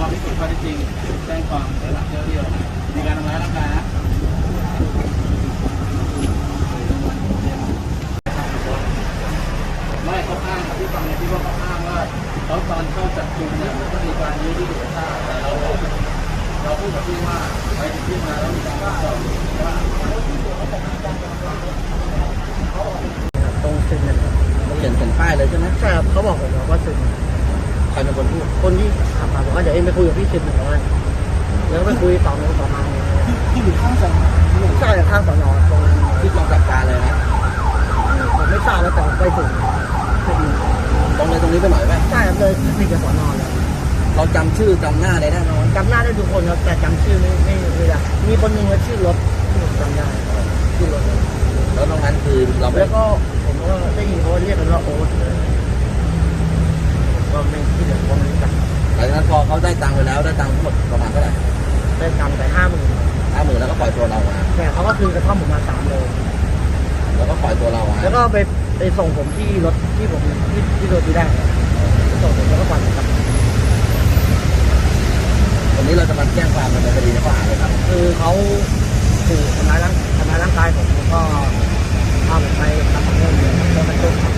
มาพิสูจน์ข้อเท็จจริงแจ้งความในหลักเที่ยวๆมีการทำร้ายร่างกายนะไม่เขาอ้างกับที่ฟังเนี่ยที่ว่าเขาอ้างว่าเขาตอนเข้าจับกุมเนี่ยมันก็มีการยื้อที่หัวท่าแต่เราเราพูดกับพี่ว่าไปถึงที่มาแล้วมีการตรวจสอบว่าตรงซึนนะครับเขียนเขียนป้ายเลยใช่ไหมใช่เขาบอกผมว่าซึน ใครเป็นคนพูดคนที่ขับมาบอกว่าเดี๋ยวเอ็มไปคุยกับพี่ซึนหน่อยว่าแล้วไปคุยต่อโน้ต่อมาที่อยู่ข้างสอนใช่ข้างสอนอตรงที่กองกับการเลยนะผมไม่ทราบแล้วแต่ไปถึงตรงเลยตรงนี้ไปหน่อยไหมใช่ครับเลยติดกับสอนอเลยเราจำชื่อจำหน้าได้แน่นอนจำหน้าได้ทุกคนครับแต่จำชื่อไม่ไม่ไม่ได้มีคนหนึ่งว่าชื่อรถจำได้ชื่อรถแล้วตรงนั้นคือเราแล้วก็ผมก็ได้ยินเขาเรียกกันว่าโอ๊ตเลย ก็ไม่ที่เหลือผมไม่รู้จักหลังจากนั้นพอเขาได้ตังค์ไปแล้วได้ตังค์ทั้งหมดประมาณเท่าไหร่ได้จำไปห้าหมื่นห้าหมื่นแล้วก็ปล่อยตัวเรามาแต่เขาก็คืนกระท่อมผมมาสามโลแล้วก็ปล่อยตัวเรามาแล้วก็ไปไปส่งผมที่รถที่ผมที่ที่โดนที่ได้ครับไปส่งผมแล้วก็ปั่นกลับวันนี้เราจะมาแจ้งความดำเนินคดีในข้อหาอะไรครับคือเขาขู่ทำร้ายร่างทำร้ายร่างกายผมแล้วก็พาผมไปทำเรื่องเดียวแล้วก็ตุ้มครับ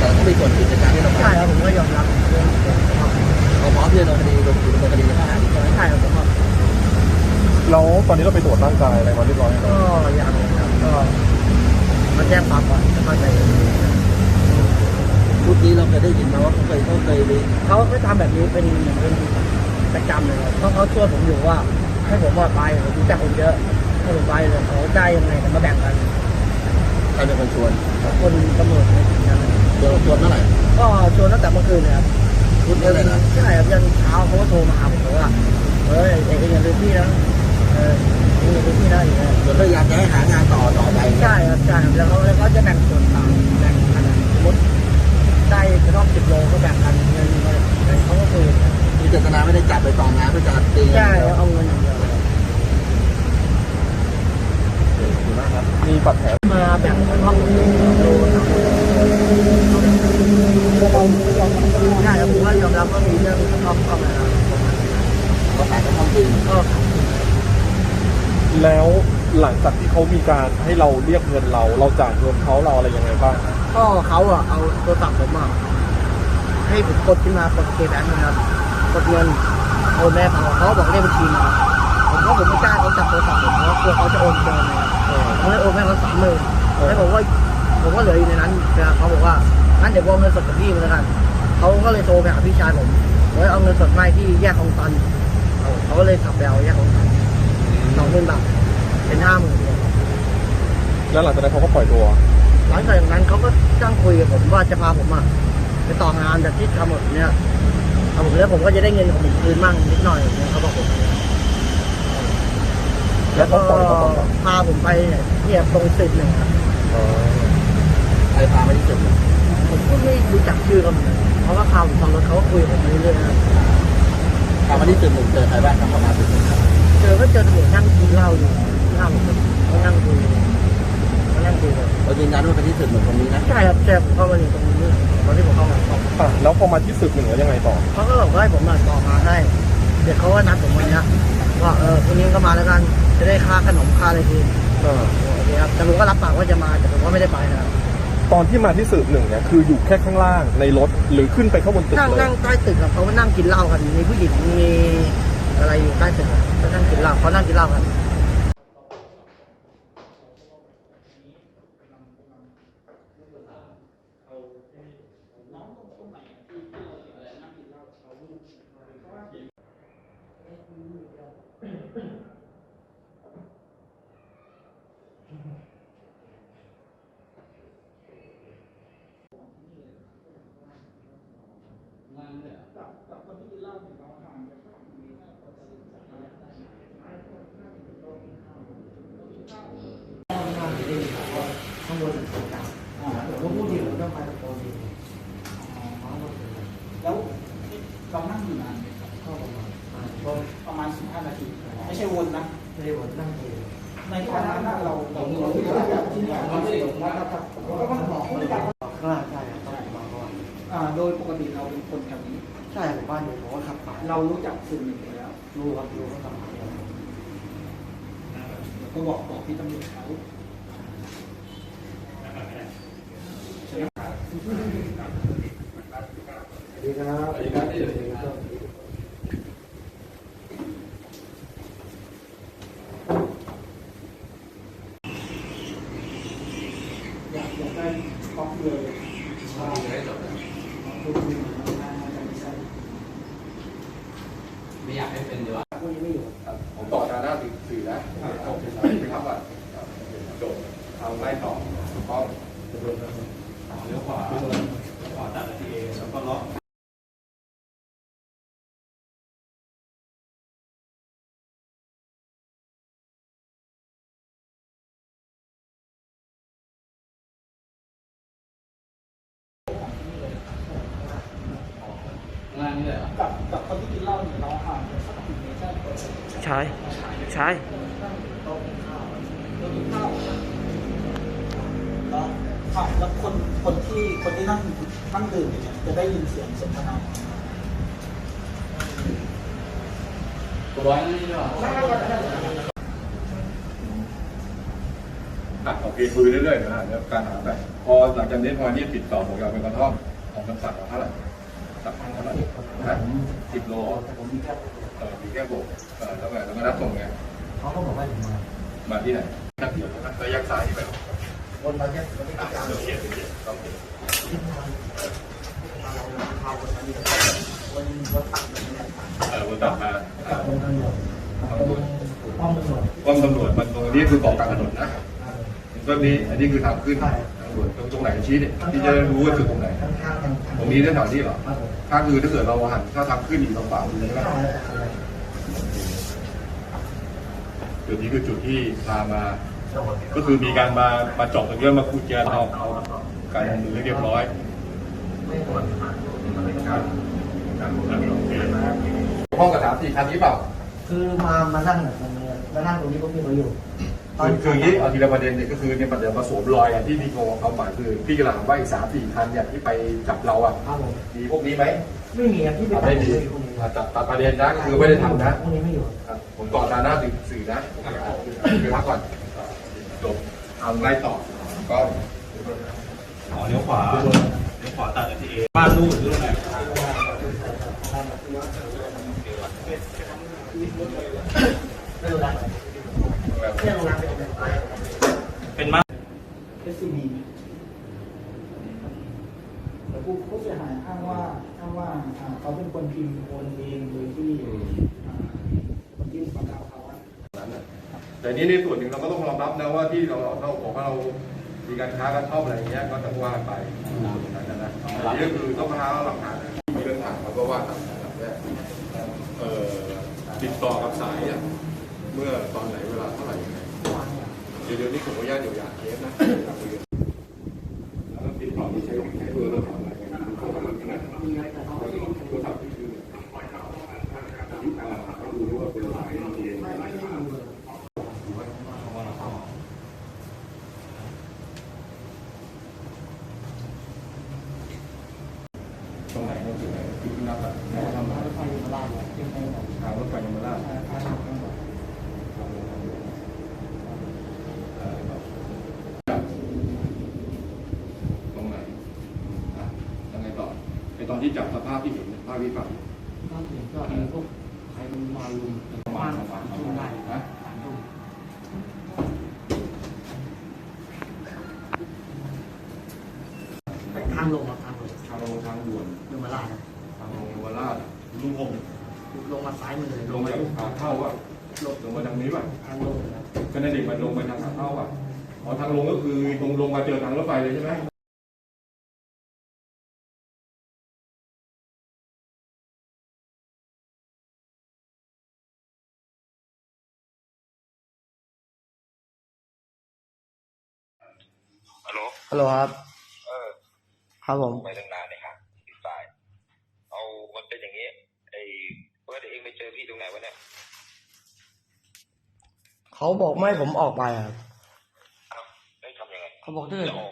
แต่เราต้องมีส่วนผิดในการที่เราใช่ครับผมก็ยอมรับเรื่องเรื่องครับเราพร้อมที่จะดำเนินคดีดำเนินคดีในข้อหานี้ใช่ไหมใช่ครับผมก็แล้วตอนนี้เราไปตรวจร่างกายอะไรมาเรียบร้อยแล้วก็ยังครับก็มาแจ้งความก่อนจะเข้าใจชุดนี้เราเคยได้ยินมาว่าเขาเคยเขาเคยไปเขาไม่ทำแบบนี้เป็นเป็นประจำเลยครับเพราะเขาช่วยผมอยู่ว่า ให้ผมว่าไปผมรู้จักคนเยอะให้ผมไปเลยเขาได้ยังไงแต่มาแบ่งกันใครเป็นคนชวนคนตำรวจในที่นั้น ชวนชวนเมื่อไหร่ก็ชวนตั้งแต่เมื่อคืนเลยครับชุดนี้เลยนะใช่ครับยันเช้าเขาก็โทรมาหาผมว่าเฮ้ยเอกอย่าลืมพี่นะเอออย่าลืมพี่นะอย่างเงี้ยเหมือนพยายามจะให้หางานต่อต่อไปใช่ครับใช่ครับแล้วเขาแล้วเขาจะแบ่งส่วนต่างแบ่งกันอะสมมติได้กระท่อมสิบโลก็แบ่งกันเงินเงินเขาก็คือมีเจตนาไม่ได้จับไปต่องานเพื่อจะตีเงินใช่เดียวเอาเงินอย่างเดียวขอบคุณมากครับมีบาดแผลมาแบ่งกระท่อมโลสามโล ใช่ครับผมก็ยอมรับว่ามีเรื่องกระท่อมเข้ามาก็ขายกระท่อมจริงก็แล้วหลังจากที่เขามีการให้เราเรียกเงินเรา เราจ่ายเงินเขาเราอะไรยังไงบ้างก็เขาอะเอาโทรศัพท์ผมอะให้ผมกดขึ้นมากดเคแบงค์นะครับกดเงินโอนแม่เขาเขาบอกเลขบัญชีมาผมก็ผมไม่กล้าเขาจับโทรศัพท์ผมเพราะกลัวเขาจะโอนเกินเลยเขาเลยโอนแม่เขาสามหมื่นแล้วผมว่า ผมก็เหลืออยู่ในนั้นนะครับเขาบอกว่างั้นเดี๋ยวผมเอาเงินสดกับพี่มาแล้วกันเขาก็เลยโทรไปหาพี่ชายผมแล้วเอาเงินสดมาให้ที่แยกของตันเอาเขาก็เลยขับไปเอาแยกของตันสองหมื่นบาทเป็นห้าหมื่นแล้วหลังจากนั้นเขาก็ปล่อยตัว หลังจากนั้นเขาก็ตั้งคุยกับผมว่าจะพาผมอะไปต่องานจากที่ทำหมดเนี่ยทำหมดแล้วผมก็จะได้เงินของผมคืนมั่งนิดหน่อยเนี่ยเขาบอกผมแล้วเขาปล่อยเขาตอนไหนพาผมไปเนี่ยตรงตึกหนึ่งครับ ใครพามาที่สุดเนี่ยผมก็ไม่รู้จักชื่อเขาเหมือนกันเขาก็พาผมทำรถเขาก็คุยกับผมเรื่อยๆนะพามาที่จุดหนึ่งเจอใครบ้างครับเข้ามาจุดหนึ่งครับเจอก็เจอตำรวจนั่งกินเหล้าอยู่หน้าผมเขานั่งคุยเขานั่งคุยกันเรายืนยันว่าเป็นที่จุดหนึ่งตรงนี้นะใช่ครับแจผมเข้ามาอยู่ตรงนี้ตอนที่ผมเข้ามาอะแล้วพอมาที่ศึกหนึ่งแล้วยังไงต่อ เขาก็บอกว่าให้ผมมาต่อมาให้เดี๋ยวเขาก็นัดผมวันเนี้ยว่าเออพรุ่งนี้ก็มาแล้วกันจะได้ค่าขนมค่าอะไรทีเออ โอเคครับแต่ผมก็รับปากว่าจะมาแต่ผมก็ไม่ได้ไปนะครับ ตอนที่มาที่สืบหนึ่งเนี่ยคืออยู่แค่ข้างล่างในรถหรือขึ้นไปข้างบนตึกนั่งเลยนั่งใต้ตึกครับเขาก็นั่งกินเหล้ากันมีผู้หญิงมีอะไรอยู่ใต้ตึกอะก็นั่งกินเหล้าเขานั่งกินเหล้ากัน ข้างบนตึกเก่าผมก็พูดดีผมต้องไปตะโกนดี แล้ว เรานั่งอยู่นานไหมครับเข้าประมาณประมาณ15นาที ไม่ใช่วนนะไม่ได้วนนั่งคุยในตอนนั้นเราเราที่เราที่เนี่ยเราไม่ได้ผมว่าครับก็ต้องบอกผู้จัดข้างล่างใช่ครับต้องมาก่อนอ่าโดยปกติเราเป็นคนแถวนี้ใช่ผมบ้านอยู่ผมก็ขับผ่านเรารู้จักสิ่งหนึ่งแล้วรู้ครับรู้ก็ขับผ่านก็บอกบอกพี่ตำรวจเขา ดีครับสวัสดีครับที่อยู่ในครับ อยากอยากได้ก๊อกเลย ไม่จบนะ ทุกทีน่าจะไม่ใช่ ไม่อยากให้เป็นดีกว่า พวกนี้ไม่อยู่ ผมต่อจากหน้าสื่อนะผมจะไปครับก่อนจบเอาไล่ต่อห้อง เลี้ยวขวาเลี้ยวขวาตัดทีเอแล้วก็ล็อก งา นนี้เลยเหรอกับกับคนที่กินเหล้าเนี่ยเราห่างกันสักกี่เมตรได้ใช่ใช่โต๊ะกินข้าวโต๊ะกินข้าวแล้วค่ะแล้วคนคนที่คนที่นั่งนั่งดื่มอยู่เนี่ยจะได้ยินเสียงสนทนาตัวร้อยนี่หรออะโอเคคุยเรื่อยๆนะแล้วการหาไปพอหลังจากนี้พอนี่ติดต่อผมอยากเป็นกระท่อมของคำสั่งเท่าไหร่ สั่งเท่าไหร่นะสิบโลผมมีแค่เออมีแค่โบกเออแล้วไงแล้วก็นัดส่งไงเขาก็บอกว่าผมมามาที่ไหนนักเดียวนะระยะซ้ายที่ไปวนมาแค่ไม่ได้กลับเดียวเขียนเขียนต้องเควันรถตักแบบนี้เออวนตัดมาตักตรงตำรวจตรงป้อมตำรวจป้อมตำรวจมันตรงนี้คือเกาะกลางถนนนะต้นนี้อันนี้คือทางขึ้น ทางด่วนตรงตรงไหนชี้เนี่ยที่จะรู้ว่าจุดตรงไหนข้างข้างตรงนี้ได้แถวนี้เหรอครับผมถ้าคือถ้าเกิดเราหันถ้าทางขึ้นอยู่ทางขวามือใช่ไหมข้างแล้วแต่อะไรจุดนี้คือจุดที่พามา ก็คือมีการมามาเจาะตรงนี้มาขุดแกนเอาเอาการมือให้เรียบร้อยไม่ควรห้องกระถางสี่คันนี้เปล่า คือมามานั่งแบบมันมานั่งตรงนี้ก็มีเขาอยู่ คือคืออย่างนี้เอาทีละประเด็นเนี่ยก็คือเนี่ยมันเดี๋ยวมาสวมรอยอะที่พี่โกเอาหมายคือพี่กำลังถามว่าอีกสามสี่คันเนี่ยที่ไปจับเราอะครับผมมีพวกนี้ไหมไม่มีครับที่ไปไม่มีอะตัดตัดประเด็นนะคือไม่ได้ทำนะพวกนี้ไม่อยู่ครับผมต่อตาหน้าสื่อนะคือพักก่อนจบเอาไล่ต่อก็อ๋อเลี้ยวขวาเลี้ยวขวาตัดทีเอบ้านลูกหรือลูกไหน ไม่รู้นะ ไม่รู้นะเป็นแบบเป็นมาเอสซีบีแต่ผู้ผู้เสียหายอ้างว่าอ้างว่าอ่าเขาเป็นคนพิมพ์โอนเองโดยที่อ่าคนที่ประกาศเขาอะ นั้นน่ะแต่นี้ในส่วนหนึ่งเราก็ต้องยอมรับนะว่าที่เราเราบอกว่าเรา มีการค้ากันชอบอะไรอย่างเงี้ยก็ต้องว่ากันไปนั่นนะนะอันนี้ก็คือต้องหาหลักฐานมีเรื่องฐานเขาก็ว่าตามนั้นแหละเอ่อติดต่อกับสายอะ เมื่อตอนไหนเวลาเท่าไหร่ยังไงเดี๋ยวเดี๋ยวนี้ผมขออนุญาตเดี๋ยวอยากเคสนะแล้วติดต่อที่ใช้ใช้เบอร์เราทำอะไรกันโทรศัพท์ที่ไหนโทรศัพท์ที่คืออ่าเขาดูว่าเป็นสายเอง ตรงไหนตรงจุดไหนที่ที่นับอะไหนทำ รถไฟมาลาดยังไงแบบ ทางรถไฟยมราช อ่าทางจังหวัด ตรงไหนอะยังไงต่อไอ ตอนที่จับสภาพที่เห็นภาพวิปัสก็เห็นก็มีพวกใครมันมาลุมประมาณประมาณประมาณนะสามทุ่มทางลงครับทางลงทางลงทางด่วนลงมาลาดทางลงเยาวราชลุงหงลงมาซ้ายมือเลยลงมาจากขาเข้าว่ะลงลงมาทางนี้ป่ะทางลงนะก็นั่นเองมันลงไปทางขาเข้าป่ะอ๋อทางลงก็คือตรงลงมาเจอทางรถไฟเลยใช่ไหม ฮัลโหลฮัลโหลครับ เออครับผม ไปตั้งนานเลยครับติดสายเอามันเป็นอย่างนี้ไอ้เพื่อนเองไปเจอพี่ตรงไหนวะเนี่ยเขาบอกไม่ให้ผมออกไปครับ เอ้าได้ทำยังไงเขาบอกถ้าเกิดจะออก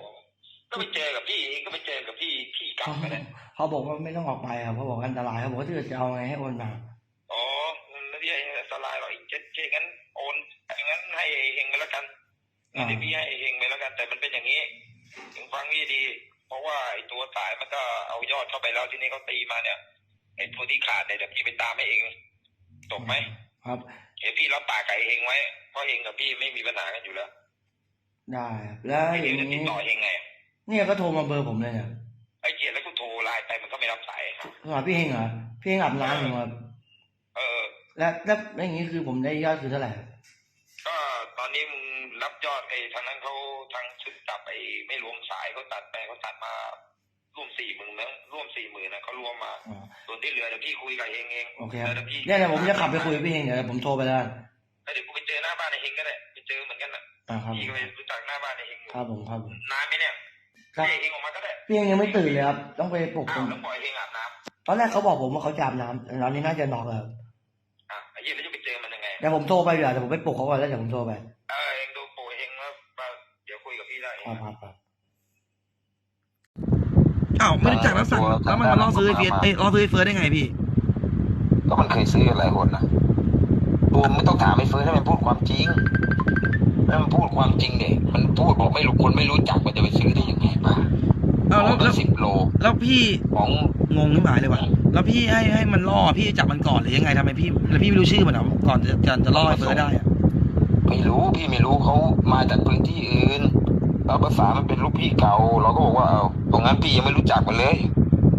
ก็ไปเจอกับพี่เองก็ไปเจอกับพี่พี่กลับไปเนี่ยเขาบอกว่าไม่ต้องออกไปครับเขาบอกอันตรายเขาบอกว่าถ้าเกิดจะเอาไงให้โอนมา อ๋อไม่ได้สลายหรอกเจ๊เจ๊งั้นโอนงั้นให้เฮงไปแล้วกันอ่าเดี๋ยวพี่ให้เฮงไปแล้วกันแต่มันเป็นอย่างนี้ ถึงฟังพี่ดี เพราะว่าไอ้ตัวสายมันก็เอายอดเข้าไปแล้วทีนี้เขาตีมาเนี่ยไอ้ตัวที่ขาดเนี่ยเดี๋ยวพี่ไปตามให้เองจบไหมครับเดี๋ยวพี่รับปากกับไอ้เฮงไว้เพราะเฮงกับพี่ไม่มีปัญหากันอยู่แล้ว ได้ครับแล้วไอ้อเฮงย่างจะติดนี้ต่อเฮงไง เนี่ยก็โทรมาเบอร์ผมเลยเนี่ยไอ้เจียแล้วกูโทรไลน์ไปมันก็ไม่รับสายครับโทรหาพี่เฮงเหรอพี่เฮงอาบน้ำอยู่ครับเออแล้วแล้วแล้วอย่างนี้คือผมได้ยอดคือเท่าไหร่ก็ ตอนนี้มึงรับยอดไอ้ทางนั้นเขาทางชุดจับไอ้ไม่รวมสายเขาตัดไปเขาตัดมาร่วมสี่หมื่นนะร่วมสี่หมื่นนะเขารวมมาอ๋อส่วนที่เหลือเดี๋ยวพี่คุยกับเองเองโอเคครับดี๋ยวพี่เนี่ยเดี๋ยวผมจะขับไปคุยกับพี่เฮงเดี๋ยวผมโทรไปแล้วกันเดี๋ยวกูไปเจอหน้าบ้านไอ้เฮงก็ได้ไปเจอเหมือนกันนะอ่าครับพี่ก็ไปรู้จักหน้าบ้านไอ้เฮงอยู่ครับผมครับผมนานไหมเนี่ยครับให้ไอ้เฮงออกมาก็ได้พี่เฮงยังไม่ตื่นเลยครับต้องไปปลุกผอ้าวมแล้วปล่อยเฮงอาบน้ตอนแรกเขาบอกผมว่าเขาจะอาบน้ำแต่ตอนนี้น่าจะนอนแล้วำอะไอ้เหี้ยแล้วจะไป เจอมันยังไงเดี๋ยวผมโทรไปเดี๋ยวเดี๋ยวผมไปปลุกเขาก่อนแล้วเดี๋ยวผมโทรไปเออเองดูปู่เฮงแล้วว่าเดี๋ยวคุยกับพี่ได้ครับครับครับอ้าวไม่รู้จักแล้วสั่งแล้วมันมาล่อซื้อไอ้เฟียสเอ้ยล่อซื้อไอ้เฟิร์สได้ไงพี่ ก็มันเคยซื้อหลายคนนะตูมไม่ต้องถามไอ้เฟิร์สให้มันพูดความจริงให้มันพูดความจริงเนี่ยมันพูดบอกไม่รู้คนไม่รู้จักมันจะไปซื้อได้ยังไงป่ะ เอาแล้วขงแล้วสิบโล แล้วพี่ของงงขึ้นมาเลยว่ะแล้วพี่ให้ให้มันล่อพี่จับมันก่อนหรือยังไงทำไมพี่แล้วพี่ไม่รู้ชื่อมันเหรอก่อนจะจะจะล่อไอ้เฟิร์สได้อะไม่รู้พี่ไม่รู้เขามาจากพื้นที่อื่นแล้วภาษามันเป็นลูกพี่เก่า เราก็บอกว่าเอาตรงนั้นพี่ยังไม่รู้จักมันเลย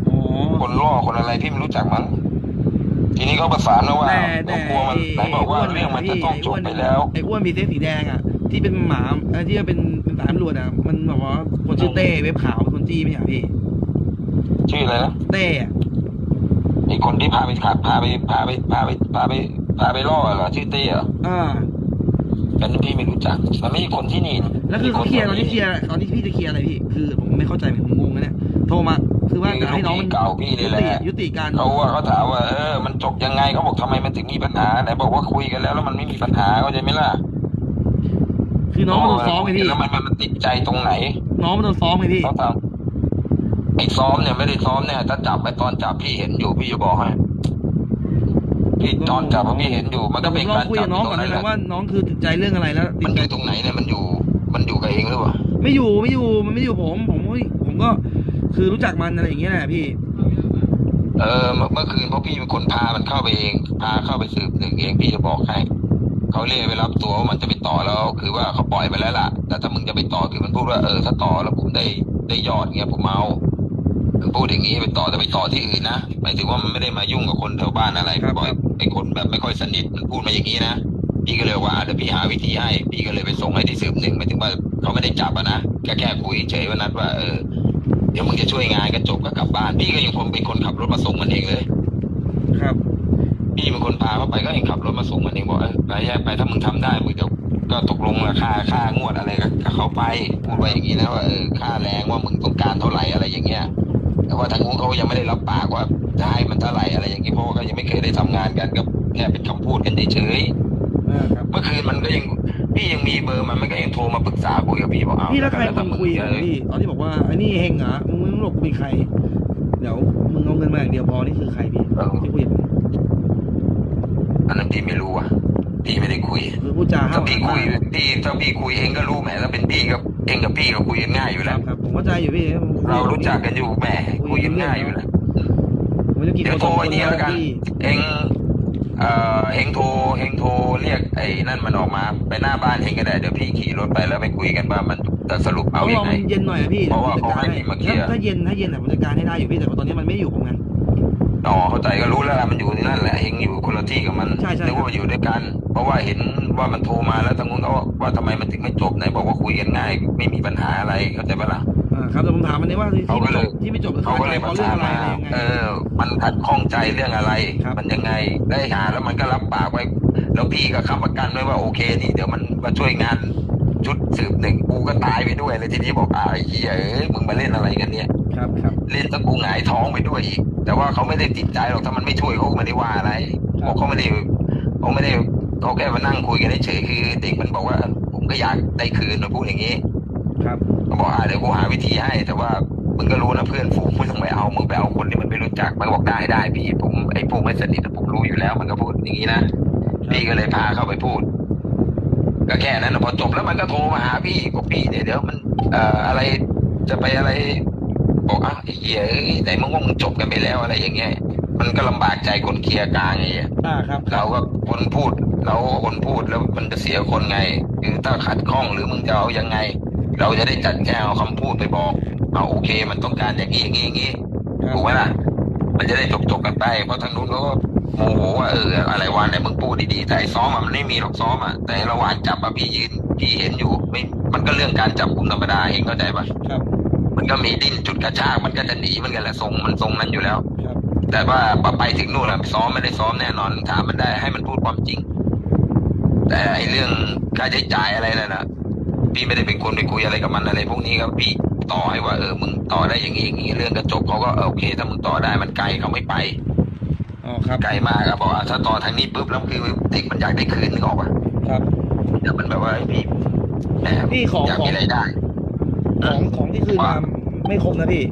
อ๋อคนล่อคนอะไรพี่ไม่รู้จักมัน ทีนี้เขาประสานมาว่าแต่แต่เขากลัวมันไหนบอกว่าเรื่องมันจะต้องจบไปแล้วไอ้อ้วนมีเสื้อสีแดงอะที่เป็นหมาเอ่อที่เป็น เป็นสายตำรวจอะมันบอกว่าคนชื่อเต้เว็บขาวเป็นคนจี้ไม่ใช่เหรอพี่ ชื่ออะไรนะเต้อะไอ้คนที่พาไปขับพาไปพาไปพาไปพาไปพาไปล่อเหรอชื่อเต้เหรออ่าแต่นี่พี่ไม่รู้จักมันไม่ใช่คนที่นี่นะแล้วคือเขาเคลียร์ตอนที่เคลียร์ตอนที่พี่จะเคลียร์อะไรพี่ คือผมไม่เข้าใจผมงงนะเนี่ยโทรมาคือว่าจะให้น้องมันเก่าพี่นี่ยุแหติละยุติการเขาว่าเขาถามว่าเออมันจบยังไงเขาบอกทำไมมันถึงมีปัญหาไหนบอกว่าคุยกันแล้วแล้วมันไม่มีปัญหาเข้าใจไหมล่ะ คือน้องมันโดนซ้อมไงพี่แล้วมันมันติดใจตรงไหน น้องมันโดนซ้อมไงพี่เขาถามไอ้ซ้อมเนี่ยไม่ได้ซ้อมเนี่ยถ้าจับไปตอนจับพี่เห็นอยู่พี่จะบอกให้พี่ตอนจับอะพี่เห็นอยู่ มันก็เป็นลอการงคุยจักับบน้องตรก่องนนั้ได้นไหแหมละว่า น้องคือติดใจเรื่องอะไรแล้วมันอยู่ตรงไหนเนี่ยมันอยู่ มันอยู่กับเองหรือเปล่าไม่อยู่ไม่อยู่มันไม่อยู่ผม ผมเฮ้ยผมก็ คือรู้จักมันอะไรอย่างเงี้ยแหละพี่ เออเมื่อเมื่อคืนเพราะพี่เป็นคนพามันเข้าไปเอง พาเข้าไปสืบหนึ่งเองพี่จะบอกให้ เขาเรียกไปรับตัวว่ามันจะไปต่อแล้ว คือว่าเขาปล่อยไปแล้วล่ะ แต่ถ้ามึงจะไปต่อคือมันพูดว่าเออถ้าต่อแล้วผมได้ได้ยอดเงี้ยผมเอามันพูดอย่างนี้ไปต่อแต่ไปต่อที่อื่นนะหมายถึงว่ามันไม่ได้มายุ่งกับคนแถวบ้านอะไรครับปล่อยไอ้คนแบบไม่ค่อยสนิทมันพูดมาอย่างนี้นะพี่ก็เลยว่าเดี๋ยวพี่หาวิธีให้พี่ก็เลยไปส่งให้ที่สืบหนึ่งหมายถึงว่าเขาไม่ได้จับอะนะแค่แค่คุยเฉยๆว่านัดว่าเออเดี๋ยวมึงจะช่วยงานก็จบก็กลับบ้าน พี่ก็ยังคงเป็นคนขับรถมาส่งมันเองเลย ครับ พี่เป็นคนพาเขาไปก็ยังขับรถมาส่งมันเองบอกเออไปไปถ้ามึงทำได้มึงจะก็ตกลงราคาค่างวดอะไรกับเขาไปพูดไว้อย่างนี้นะว่าเออค่าแรงว่ามึงต้องการเท่าไหร่อะไรอย่างเงี้ยแต่ว่าทางนู้นเขายังไม่ได้รับปากว่าจะให้มันเท่าไหร่อะไรอย่างนี้เพราะว่าก็ยังไม่เคยได้ทำงานกันก็แค่เป็นคำพูดกันเฉยอ่าครับๆเมื่อคืนมันก็ยังพี่ยังมีเบอร์มันมันก็ยังโทรมาปรึกษาคุยกับพี่บอกเอาพี่แล้วใครถ้าคนมึงคุยกับพี่ตอนที่บอกว่าไอ้นี่เฮงเหรอมึงไม่รู้หรอกกูเป็นใคร เดี๋ยวมึงเอาเงินมาอย่างเดียวพอนี่คือใครพี่ที่คุยกับผม อันนั้นพี่ไม่รู้อะพี่ไม่ได้คุยคือพูดจาห้าถ้าวพี่คุยพี่ถ้าพี่คุยเองก็รู้แหมถ้าเป็นพี่กับเองกับพี่ก็คุยกันง่ายอยู่คแล้รัว บครับผมเข้าใจอยู่พี่เรารู้จักกันอยู่แหมคุยกันง่ายอยู่แล้ว ผมจะกินเดี๋ยวโทรไอ้นี่แล้วกัน พี่เองเอ่อเฮงโทรเฮงโทรเรียกไอ้นั่นมันออกมาไปหน้าบ้านเฮงก็ได้ เดี๋ยวพี่ขี่รถไปแล้วไปคุยกันว่ามันจะสรุปเอาต้องยัรองไง มันเย็นหน่อยอะพี่เพราะว่าดี๋ยเขาให้พี่มาเคลียร์ ถ้าเย็นถ้าเย็นอะผมจัดการให้ได้อยู่พี่แต่ว่าตอนนี้มันไม่อยู่ผมงั้น อ๋อเข้าใจก็รู้แล้วล่ะมันอยู่ที่นั่นแหละเฮงอยู่คนละที่กับมันใช่ใช่ นึกว่ามันอยู่ด้วยกัน เพราะว่าเห็นว่ามันโทรมาแล้วทางนู้นเขาว่าทำไมมันถึงไม่จบไหนบอกว่าคุยกันง่าย ไม่มีปัญหาอะไรเข้าใจปะล่ะ อ่าครับแต่ผมถามมันเนี่ยว่าที่เขาก็ไม่เลจยบที่ไม่จบก็เขาคือก็เลยเพประราะเรื่อสางนอะไรมาอะไรยังไง เออ มันขัดข้องใจเรื่องอะไร ครับ มันยังไงได้หาแล้วมันก็รับปากไว้ แล้วพี่ก็ค้ำประกันไว้ว่าโอเคนี่เดี๋ยวมันมาช่วยงาน ชุดสืบหนึ่งกูก็ตายไปด้วยเลยทีนี้บอกอ่าไอ้เหี้ยเอ้ยมึงมาเล่นอะไรกันเนี่ย ครับครับ เล่นตั้งกูหงายท้องไปด้วยอีก แต่ว่าเขาไม่ได้ติดใจหรอกถ้ามันไม่ช่วยเขาก็ไม่ได้ว่าอะไรเพราะเขาไม่ได้เขาไม่ได้เขาแค่มานั่งคุยกันเฉยๆคือเด็กมันบอกว่า ผมก็อยากได้คืนมาพูดอย่างนี้ครับก็บอกอ่าเดี๋ยวกูหาวิธีให้ แต่ว่ามึงก็รู้นะเพื่อนฝูงไม่ต้องไปเอามึงไปเอาคนที่มันไม่รู้จักมันก็บอกได้ได้พี่ผมไอ้พวกไม่สนิทอะผมรู้อยู่แล้ว มันก็พูดอย่างนี้นะพี่ก็เลยพาเข้าไปพูด ก็แค่นั้นนะพอจบแล้วมันก็โทรมาหาพี่บอกพี่เดี๋ยวเดี๋ยวมันเอ่ออะไรจะไปอะไรบอกอะไอ้เหี้ยเอ้ยไหนมึงว่ามึงจบกันไปแล้วอะไรอย่างเงี้ยมันก็ลำบากใจคนเคลียร์กลางไงอ่าครับ เราก็คนพูด เราก็คนพูดแล้วมันจะเสียคนไงคือถ้าขัดข้องหรือมึงจะเอายังไง เราจะได้จัดแค่เอาคำพูดไปบอกเอาโอเค มันต้องการอย่างนี้อย่างนี้อย่างนี้ครับถูกไหมล่ะ มันจะได้จบจบๆกันไปเพราะทางนู้นเขาก็ โมโหว่าเอออะไรวะไหนมึงพูดดีๆแต่ไอ้ซ้อมอะมันไม่มีหรอกซ้อมอะแต่ระหว่างจับอะพี่ยืนพี่เห็นอยู่ ไม่มันก็เรื่องการจับกลุ่มธรรมดาเองเข้าใจปะครับมันก็มีดิ้นจุดกระชากมันก็จะหนีเหมันกันแหละทรงมันทรงนั้นอยู่แล้ว ครับ แต่ว่าพอไปถึงนู่นอะซ้อมไม่ได้ซ้อมแน่นอนถามมันได้ให้มันพูดความจริง แต่ไอ้เรื่องค่าใช้จ่ายอะไรนั่นนะพี่ไม่ได้เป็นคนไปคุยอะไรกับมันอะไรพวกนี้ครับพี่ต่อให้ว่าเออมึงต่อได้อย่างนี้อย่างนี้เรื่องกระจบเขาก็เออโอเคถ้ามึงต่อได้มันไกลเขาไม่ไป อ๋อครับไกลมากอะบอกอะถ้าต่อทางนี้ปุ๊บแล้วคือเด็กมันอยากได้คืนนึกออกปะครับแต่มันแบบว่าพี่แหมพี่ขออยากขอมีรายได้ ของของที่คืนมาไม่ครบนะพี่